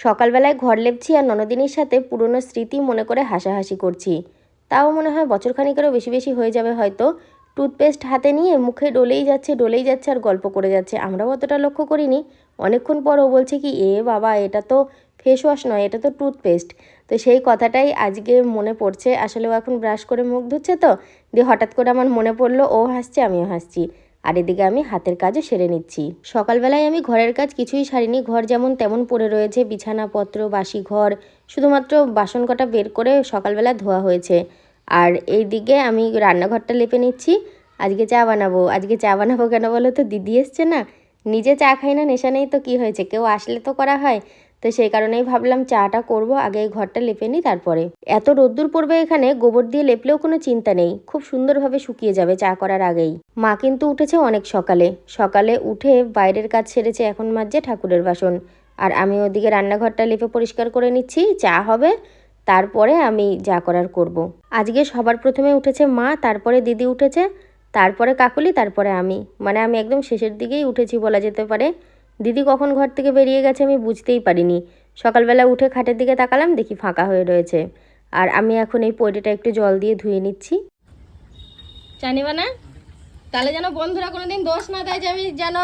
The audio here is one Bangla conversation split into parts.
সকালবেলায় ঘর লেপছি আর ননদিনীর সাথে পুরনো স্মৃতি মনে করে হাসাহাসি করছি। তাও মনে হয় বছরখানিকেরও বেশি বেশি হয়ে যাবে হয়তো। টুথপেস্ট হাতে নিয়ে মুখে ডলেই যাচ্ছে ডলেই যাচ্ছে আর গল্প করে যাচ্ছে। আমরাও অতটা লক্ষ্য করিনি। অনেকক্ষণ পর ও বলছে কি, এ বাবা, এটা তো ফেস ওয়াশ নয়, এটা তো টুথপেস্ট। তো সেই কথাটাই আজকে মনে পড়ছে। আসলে ও এখন ব্রাশ করে মুখ ধুচ্ছে তো। দিয়ে হঠাৎ করে আমার মনে পড়ল, ও হাসছে, আমিও হাসছি। আর এদিকে আমি হাতের কাজও সেরে নিচ্ছি। সকালবেলায় আমি ঘরের কাজ কিছুই সারিনি। ঘর যেমন তেমন পড়ে রয়েছে, বিছানাপত্র বাসি ঘর শুধুমাত্র বাসন কটা বের করে সকালবেলা ধোয়া হয়েছে। আর এই দিকে আমি রান্নাঘরটা লেপে নিচ্ছি। আজকে চা বানাবো। আজকে চা বানাবো কেন বলো তো? দিদি এসছে না। নিজে চা খাই না, নেশা নেই তো কি হয়েছে? কেউ আসলে তো করা হয়। তো সেই কারণেই ভাবলাম চাটা করব, আগে এই ঘরটা লেপে নিই তারপরে। এত রোদ্দুর পড়বে এখানে, গোবর দিয়ে লেপলেও কোনো চিন্তা নেই। খুব সুন্দরভাবে শুকিয়ে যাবে চা করার আগেই। মা কিন্তু উঠেছে অনেক সকালে। সকালে উঠে বাইরের কাজ সেরেছে এখন মাঝে ঠাকুরের বাসন। আর আমি ওদিকে রান্নাঘরটা লেপে পরিষ্কার করে নিচ্ছি, চা হবে, তারপরে আমি যা করার করব। আজকে সবার প্রথমে উঠেছে মা, তারপরে দিদি উঠেছে, তারপরে কাকুলি, তারপরে আমি। মানে আমি একদম শেষের দিকেই উঠেছি বলা যেতে পারে। দিদি কখন ঘর থেকে বেরিয়ে গেছে আমি বুঝতেই পারিনি। সকালবেলা উঠে খাটের দিকে তাকালাম দেখি ফাঁকা হয়ে রয়েছে। আর আমি এখন এই পৈটেটা একটু জল দিয়ে ধুয়ে নিচ্ছি। চা নিবা না তাহলে যেন বন্ধুরা কোনোদিন দোষ না দেয় যে আমি যেন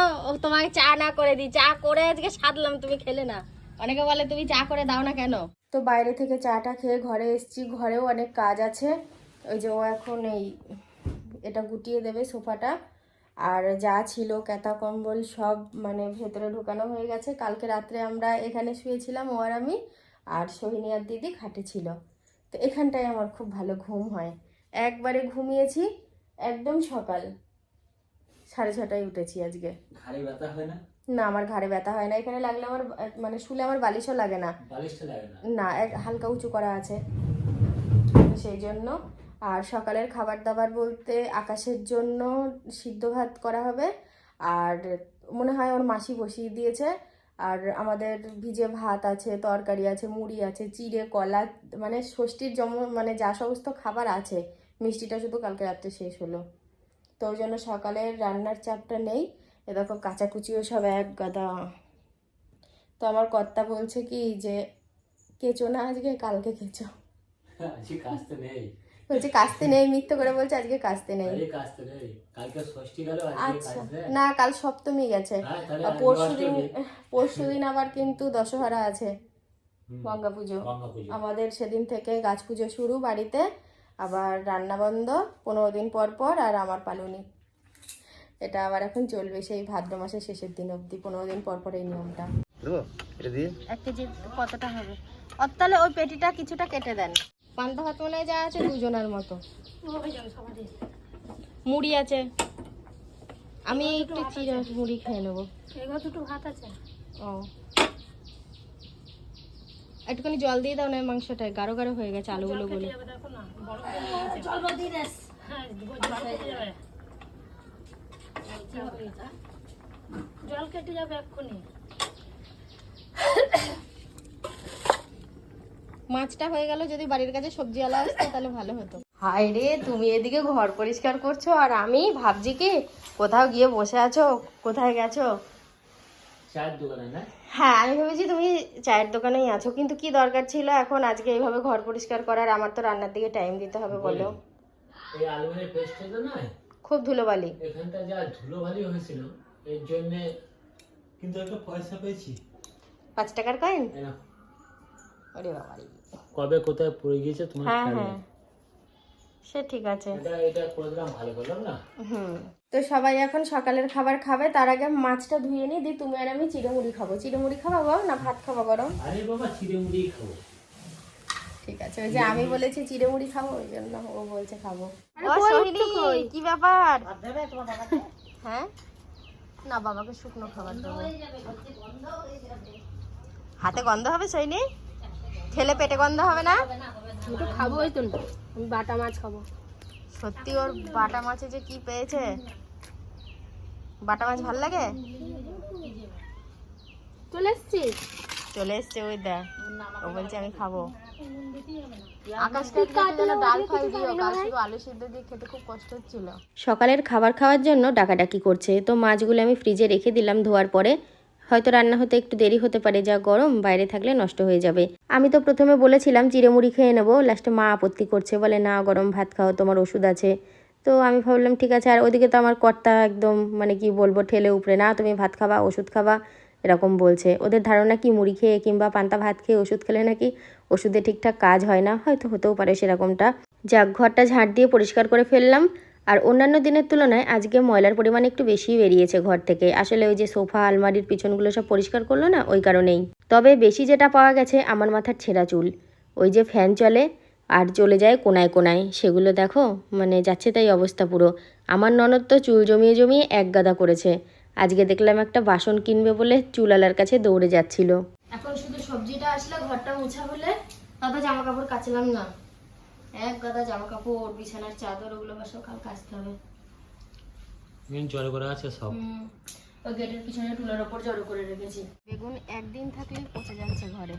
তোমাকে চা না করে দিই। চা করে আজকে সাধলাম তুমি খেলে না। অনেকে বলে তুমি চা করে দাও না কেন? তো বাইরে থেকে চাটা খেয়ে ঘরে এসেছি। ঘরেও অনেক কাজ আছে। ওই যে ও এখন এই এটা গুটিয়ে দেবে সোফাটা। আর যা ছিল ক্যাতা কম্বল সব মানে ভেতরে ঢোকানো হয়ে গেছে। কালকে রাত্রে আমরা এখানে শুয়েছিলাম ও আর আমি আর সোহিনী আর দিদি খাটে ছিল। তো এখানটায় আমার খুব ভালো ঘুম হয়। একবারে ঘুমিয়েছি একদম সকাল। সাড়ে ছটায় উঠেছি আজকে। ঘাড়ে ব্যথা হয় না? না আমার ঘাড়ে ব্যথা হয় না। এখানে লাগলে আমার মানে শুলে আমার বালিশও লাগে না। বালিশটা লাগে না? না হালকা উঁচু করা আছে। সেই জন্য আর সকালের খাবার দাবার বলতে আকাশের জন্য সিদ্ধ ভাত করা হবে। আর মনে হয় ওর মাসি বসিয়ে দিয়েছে। আর আমাদের ভিজে ভাত আছে, তরকারি আছে, মুড়ি আছে, চিড়ে, কলা মানে ষষ্ঠীর জম মানে যা সমস্ত খাবার আছে, মিষ্টিটা শুধু কালকে রাত্রে শেষ হলো। তো ওই জন্য সকালের রান্নার চাপটা নেই। এ দেখো কাচাকুচিও সব এক গাদা। তো আমার কর্তা বলছে কি যে, কেঁচো না আজকে, কালকে কেঁচো। আজকে কাজতে নেই। বলছে কাস্তে নেই মিথ্যে করে বলছে আজকে কাস্তে নেই। আজকে নেই কালকে ষষ্ঠী গেল আচ্ছা না কাল সপ্তমী গেছে। হ্যাঁ তাহলে পরশু দিন পরশু দিন আবার কিন্তু দশহরা আছে গঙ্গা পুজো। আমাদের সেদিন থেকে গাছ পুজো শুরু বাড়িতে আবার রান্না বন্ধ পনেরো দিন পর পর আর আমার পালুনি। এটা আবার এখন চলবে সেই ভাদ্র মাসের শেষের দিন অবধি পনেরো দিন পর পর এই নিয়মটা। দেবো? এটা দিয়ে? এক কেজি কতটা হবে? অত তাহলে ওই পেটিটা কিছুটা কেটে দেন। পান্তা ভাত মনে হয় যা আছে দুজনের মতো। মুড়ি আছে। আমি একটু চিড়া মুড়ি খেয়ে নেব। দুটো ভাত আছে। ও। একটুখানি জল দিয়ে দাও না মাংসটায়। গাঢ় গাঢ় হয়ে গেছে আলুগুলো বলে। জল হ্যাঁ কেটে যাবে। জল কেটে যাবে এক্ষুনি মাছটা হয়ে গেল যদি বাড়ির কাছে সবজি আলা আসতো তাহলে ভালো হতো। হায় রে তুমি এদিকে ঘর পরিষ্কার করছ আর আমি ভাবছি কি কোথাও গিয়ে বসে আছো কোথায় গেছো? চায়ের দোকানে না? হ্যাঁ আমি ভেবেছি তুমি চায়ের দোকানেই আছো কিন্তু কি দরকার ছিল এখন? আজকে এইভাবে ঘর পরিষ্কার করার আমার তো রান্নার দিকে টাইম দিতে হবে বলো খুব ধুলোবালি। এখানটা যা ধুলোবালি হয়েছিল এর জন্য কিন্তু একটা পয়সা পেয়েছি। পাঁচ টাকার কয়েন ওরে বাবা কবে কোথায় পড়ে গিয়েছে তোমার হ্যাঁ হ্যাঁ। সে ঠিক আছে। এটা এটা করে দিলাম ভালো করলাম না? হুম। তো সবাই এখন সকালের খাবার খাবে তার আগে মাছটা ধুয়ে নিই দি তুমি আর আমি চিড়ে খাব। চিড়ে মুড়ি খাওয়াবো না ভাত খাব গরম? আরে বাবা চিড়ে মুড়ি খাব। ঠিক আছে ওই যে আমি বলেছি চিড়ে মুড়ি খাব ওই জন্য ও বলছে খাব। কি ব্যাপার? হ্যাঁ? না বাবাকে শুকনো খাবার দেবো। হাতে গন্ধ হবে সৈনি? খেলে পেটে গন্ধ হবে না? আমি তো খাব ওই তো আমি বাটা মাছ খাব। সত্যি ওর বাটা মাছে যে কি পেয়েছে? বাটা মাছ ভালো লাগে? চলে এসছি। চলে এসছে ওই দেখ। ও বলছে আমি খাব। আকাশটা যেন ডাল খাই দিও। কাল শুধু আলু সিদ্ধ দিয়ে খেতে খুব কষ্ট হচ্ছিল। সকালের খাবার খাওয়ার জন্য ডাকাডাকি করছে। তো মাছগুলো আমি ফ্রিজে রেখে দিলাম ধোয়ার পরে। হয়তো রান্না হতে একটু দেরি হতে পারে, যা গরম, বাইরে থাকলে নষ্ট হয়ে যাবে। আমি তো প্রথমে বলেছিলাম চিড়েমুড়ি খেয়ে নেব, লাস্টে মা আপত্তি করছে, বলে, না, গরম ভাত খাও, তোমার ওষুধ আছে। তো আমি ভাবলাম, ঠিক আছে। আর ওদিকে তো আমার কর্তা একদম মানে কি বলব, ঠেলে উপরে, না, তুমি ভাত খাবা, ওষুধ খাবা, এরকম বলছে। ওদের ধারণা কি, মুড়ি খেয়ে কিংবা পান্তা ভাত খেয়ে ওষুধ খেলে নাকি ওষুধে ঠিকঠাক কাজ হয় না? হয়তো হতেও পারে সেরকমটা। যাক, ঘরটা ঝাঁট দিয়ে পরিষ্কার করে ফেললাম। আর অন্যান্য দিনের তুলনায় আজকে ময়লার পরিমাণ একটু বেশি বেরিয়েছে ঘর থেকে। আসলে ওই যে সোফা, আলমারির পিছনগুলো সব পরিষ্কার করল না, ওই কারণেই। তবে বেশি যেটা পাওয়া গেছে আমার মাথার ছেঁড়া চুল। ওই যে ফ্যান চলে আর চলে যায় কোনায় কোনায়। সেগুলো দেখো মানে যাচ্ছে তাই অবস্থা পুরো। আমার ননদ তো চুল জমিয়ে জমিয়ে এক গাদা করেছে। আজকে দেখলাম একটা বাসন কিনবে বলে চুলালার কাছে দৌড়ে যাচ্ছিল। এখন শুধু সবজিটা আসলে ঘরটা মুছা হলে তবে জামা কাপড় কাচলাম না। এক গাদা জামা কাপড় বিছানার চাদর ওগুলো বা সকাল কাচতে হবে। মেন জল করে আছে সব। ওই গেটের পিছনে টুলের ওপর জড়ো করে রেখেছি। বেগুন একদিন থাকলেই পচে যাচ্ছে ঘরে।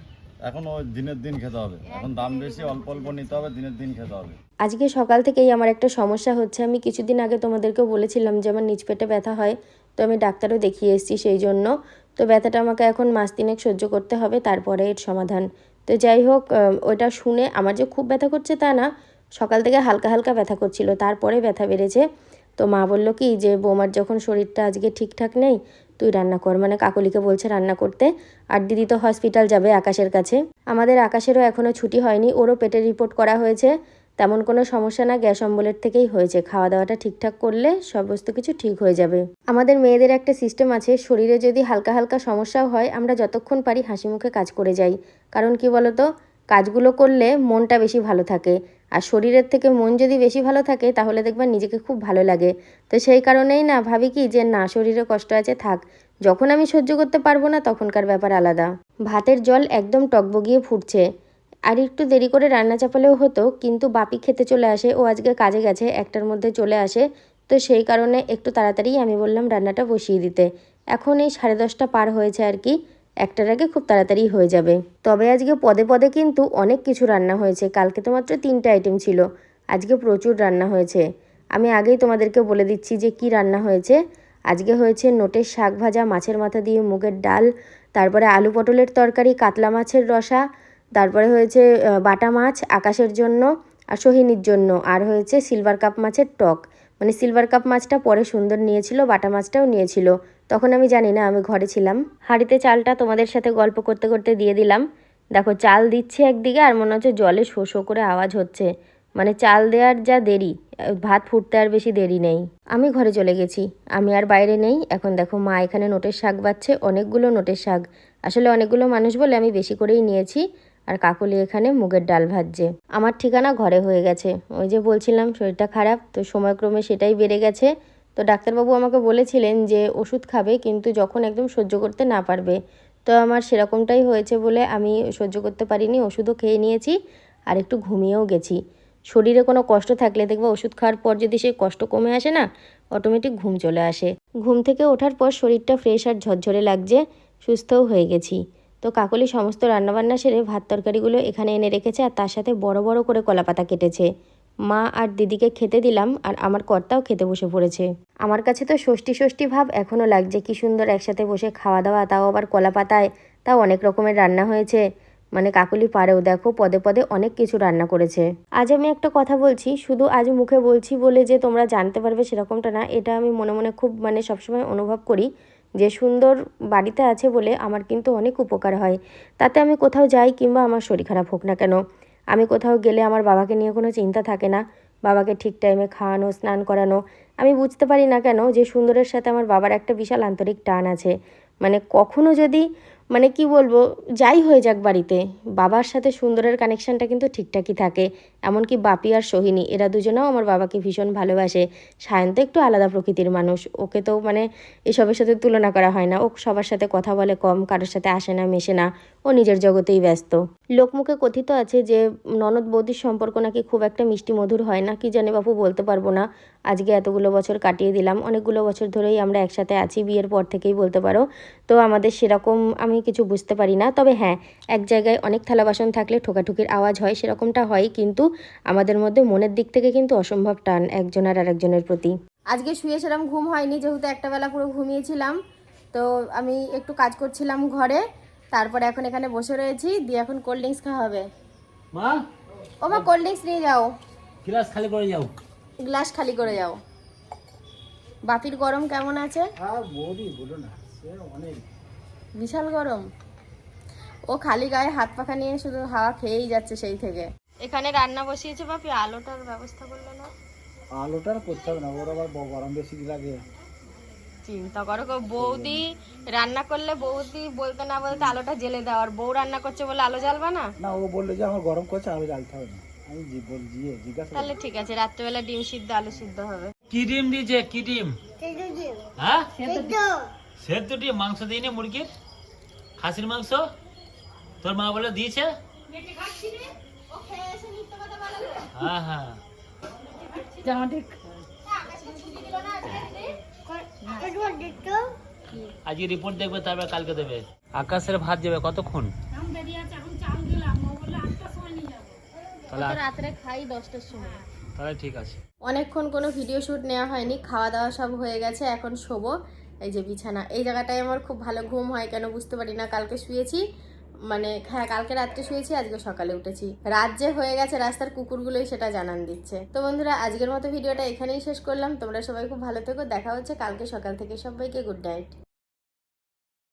এখন ওই দিনের দিন খেতে হবে। এখন দাম বেশি অল্প অল্প নিতে হবে দিনের দিন খেতে হবে। আজকে সকাল থেকেই আমার একটা সমস্যা হচ্ছে। আমি কিছুদিন আগে তোমাদেরকে বলেছিলাম যে আমার নিচ পেটে ব্যথা হয় তো আমি ডাক্তারও দেখিয়ে এসেছি সেই জন্য। তো ব্যথাটা আমাকে এখন মাস তিনেক সহ্য করতে হবে তারপরে এর সমাধান। তো যাই হোক ওটা শুনে আমার যে খুব ব্যথা করছে তা না, সকাল থেকে হালকা হালকা ব্যথা করছিল, তারপরে ব্যথা বেড়েছে। তো মা বলল কি যে, বৌমার যখন শরীরটা আজকে ঠিকঠাক নেই, তুই রান্না কর। মানে কাকলিকে বলছে রান্না করতে, আর দিদি তো হসপিটাল যাবে আকাশের কাছে। আমাদের আকাশেরও এখনও ছুটি হয়নি, ওরও পেটের রিপোর্ট করা হয়েছে। তেমন কোনো সমস্যা না, গ্যাস অম্বলের থেকেই হয়েছে। খাওয়া দাওয়াটা ঠিকঠাক করলে সমস্ত কিছু ঠিক হয়ে যাবে। আমাদের মেয়েদের একটা সিস্টেম আছে, শরীরে যদি হালকা হালকা সমস্যাও হয়, আমরা যতক্ষণ পারি হাসি মুখে কাজ করে যাই। কারণ কি বলতো? কাজগুলো করলে মনটা বেশি ভালো থাকে। আর শরীরের থেকে মন যদি বেশি ভালো থাকে, তাহলে দেখবেন নিজেকে খুব ভালো লাগে। তো সেই কারণেই না, ভাবি কি যে, না, শরীরে কষ্ট আছে, থাক। যখন আমি সহ্য করতে পারব না, তখনকার ব্যাপার আলাদা। ভাতের জল একদম টকবগিয়ে ফুটছে। আর একটু দেরি করে রান্না চাপালেও হতো, কিন্তু বাপি খেতে চলে আসে। ও আজকে কাজে গেছে, একটার মধ্যে চলে আসে। তো সেই কারণে একটু তাড়াতাড়ি আমি বললাম রান্নাটা বসিয়ে দিতে। এখন এই সাড়ে দশটা পার হয়েছে আর কি, একটার আগে খুব তাড়াতাড়ি হয়ে যাবে। তবে আজকে পদে পদে কিন্তু অনেক কিছু রান্না হয়েছে, কালকে তো মাত্র তিনটে আইটেম ছিল, আজকে প্রচুর রান্না হয়েছে। আমি আগেই তোমাদেরকে বলে দিচ্ছি যে কি রান্না হয়েছে। আজকে হয়েছে নোটের শাক ভাজা, মাছের মাথা দিয়ে মুগের ডাল, তারপরে আলু পটলের তরকারি, কাতলা মাছের রসা তারপরে হয়েছে বাটা মাছ আকাশের জন্য আর সোহিনীর জন্য। আর হয়েছে সিলভার কাপ মাছের টক। মানে সিলভার কাপ মাছটা পরে সুন্দর নিয়েছিল, বাটা মাছটাও নিয়েছিল। তখন আমি জানি না, আমি ঘরে ছিলাম। হাঁড়িতে চালটা তোমাদের সাথে গল্প করতে করতে দিয়ে দিলাম। দেখো, চাল দিচ্ছে একদিকে আর মনে হচ্ছে জলে শো শো করে আওয়াজ হচ্ছে। মানে চাল দেওয়ার যা দেরি, ভাত ফুটতে আর বেশি দেরি নেই। আমি ঘরে চলে গেছি। আমি আর বাইরে নেই। এখন দেখো, মা এখানে নোটের শাক বাচ্ছে অনেকগুলো নোটের শাক। আসলে অনেকগুলো মানুষ বলে আমি বেশি করেই নিয়েছি। আর কাকলি এখানে মুগের ডাল ভাজছে। আমার ঠিকানা ঘরে হয়ে গেছে। ওই যে বলছিলাম, শরীরটা খারাপ, তো সময়ক্রমে সেটাই বেড়ে গেছে। তো ডাক্তারবাবু আমাকে বলেছিলেন যে ওষুধ খাবে, কিন্তু যখন একদম সহ্য করতে না পারবে, তো আমার সেরকমটাই হয়েছে বলে আমি সহ্য করতে পারিনি, ওষুধও খেয়ে নিয়েছি আর একটু ঘুমিয়েও গেছি। শরীরে কোনো কষ্ট থাকলে দেখবে ওষুধ খাওয়ার পর যদি সেই কষ্ট কমে আসে না অটোমেটিক ঘুম চলে আসে। ঘুম থেকে ওঠার পর শরীরটা ফ্রেশ আর ঝরঝরে লাগছে, সুস্থও হয়ে গেছি। তো কাকলি সমস্ত রান্নাবান্না সেরে ভাত তরকারিগুলো এখানে এনে রেখেছে আর তার সাথে বড় বড় করে কলাপাতা কেটেছে। মা আর দিদিকে খেতে দিলাম আর আমার কর্তাও খেতে বসে পড়েছে। আমার কাছে তো ষষ্ঠী ষষ্ঠী ভাব এখনও লাগছে, কি সুন্দর একসাথে বসে খাওয়া দাওয়া, তাও আবার কলা পাতায় তাও অনেক রকমের রান্না হয়েছে। মানে কাকুলি পারেও দেখো, পদে পদে অনেক কিছু রান্না করেছে। আজ আমি একটা কথা বলছি, শুধু আজ মুখে বলছি বলে যে তোমরা জানতে পারবে সেরকমটা না, এটা আমি মনে মনে খুব মানে সবসময় অনুভব করি। যে সুন্দর বাড়িতে আছে বলে আমার কিন্তু অনেক উপকার হয়। তাতে আমি কোথাও যাই কিংবা আমার শরীর খারাপ হোক না কেন। আমি কোথাও গেলে আমার বাবাকে নিয়ে কোনো চিন্তা থাকে না। বাবাকে ঠিক টাইমে খাওয়ানো, স্নান করানো। আমি বুঝতে পারি না কেন যে সুন্দরের সাথে আমার বাবার একটা বিশাল আন্তরিক টান আছে। মানে কখনো যদি মানে কি বলব, যাই হয়ে যাক বাড়িতে, বাবার সাথে সুন্দরের কানেকশানটা কিন্তু ঠিকঠাকই থাকে। এমনকি বাপি আর সোহিনী, এরা দুজনেও আমার বাবাকে ভীষণ ভালোবাসে। সায়ন তো একটু আলাদা প্রকৃতির মানুষ, ওকে তো মানে এসবের সাথে তুলনা করা হয় না। ও সবার সাথে কথা বলে কম, কারোর সাথে আসে না, মেশে না, ও নিজের জগতেই ব্যস্ত। লোকমুখে কথিত আছে যে, ননদ বৌদির সম্পর্ক নাকি খুব একটা মিষ্টি মধুর হয় না, কি জানি বাপু বলতে পারব না। আজকে এতগুলো বছর কাটিয়ে দিলাম, অনেকগুলো বছর ধরেই আমরা একসাথে আছি, বিয়ের পর থেকেই বলতে পারো। তো আমাদের সেরকম, আমি কিছু বুঝতে পারি না। তবে হ্যাঁ এক জায়গায় অনেক থালা বাসন থাকলে ঠোকাঠুকির আওয়াজ হয় সেরকমটা হয় কিন্তু আমাদের মধ্যে মনের দিক থেকে কিন্তু অসম্ভব টান একজন আর আরেকজনের প্রতি। আজকে শুয়ে সেরকম ঘুম হয়নি যেহেতু একটা বেলা পুরো ঘুমিয়েছিলাম। তো আমি একটু কাজ করছিলাম ঘরে তারপরে এখন এখানে বসে রয়েছি দিয়ে এখন কোল্ড ড্রিঙ্কস খাওয়া হবে। মা? ও মা কোল্ড ড্রিঙ্কস নিয়ে যাও। ক্লাস খালি করে যাও। গ্লাস খালি করে যাও। বাপির গরম কেমন আছে? আর বলো না সে অনেক। বিশাল গরম। ও খালি গায়ে হাত পাখা নিয়ে শুধু হাওয়া খেয়েই যাচ্ছে সেই থেকে। এখানে রান্না বসিয়েছে বাপি আলোটার ব্যবস্থা করল না? আলোটার করতে হবে না ওর আবার গরম বেশি লাগে। চিন্তা করো গো, বৌদি রান্না করলে বৌদি বলতে না বলতে আলোটা জেলে দাও আর বউ রান্না করছে বলে আলো জ্বালবা না? না ও বলল যে আমার গরম করছে আলো জ্বালতে হবে না। আমি জি বল জিয়ে জিজ্ঞাসা তাহলে ঠিক আছে রাত্রেবেলা ডিম সিদ্ধ আলু সিদ্ধ হবে। কি ডিম দিয়েছে? কি ডিম? হ্যাঁ? সেদ্ধ। ডিম মাংস দিইনি মুরগির? খাসির মাংস? তোর মা বলে দিয়েছে? হ্যাঁ হ্যাঁ। আজকে রিপোর্ট দেখবে তারপর কালকে দেবে। আকাশের ভাত যাবে কতক্ষণ? তাহলে রাত্রে খাই দশটার সময়। তাহলে ঠিক আছে। অনেকক্ষণ কোনো ভিডিও শ্যুট নেওয়া হয়নি খাওয়া দাওয়া সব হয়ে গেছে এখন শোবো। এই যে বিছানা। এই জায়গাটায় আমার খুব ভালো ঘুম হয় কেন বুঝতে পারি না। কালকে শুয়েছি মানে হ্যাঁ কালকে রাত্রে শুয়েছি, আজকে সকালে উঠেছি। রাত যে হয়ে গেছে, রাস্তার কুকুরগুলোই সেটা জানান দিচ্ছে। তো বন্ধুরা, আজকের মতো ভিডিওটা এখানেই শেষ করলাম। তোমরা সবাই খুব ভালো থেকো। দেখা হচ্ছে কালকে সকাল থেকে। সবাইকে গুড নাইট।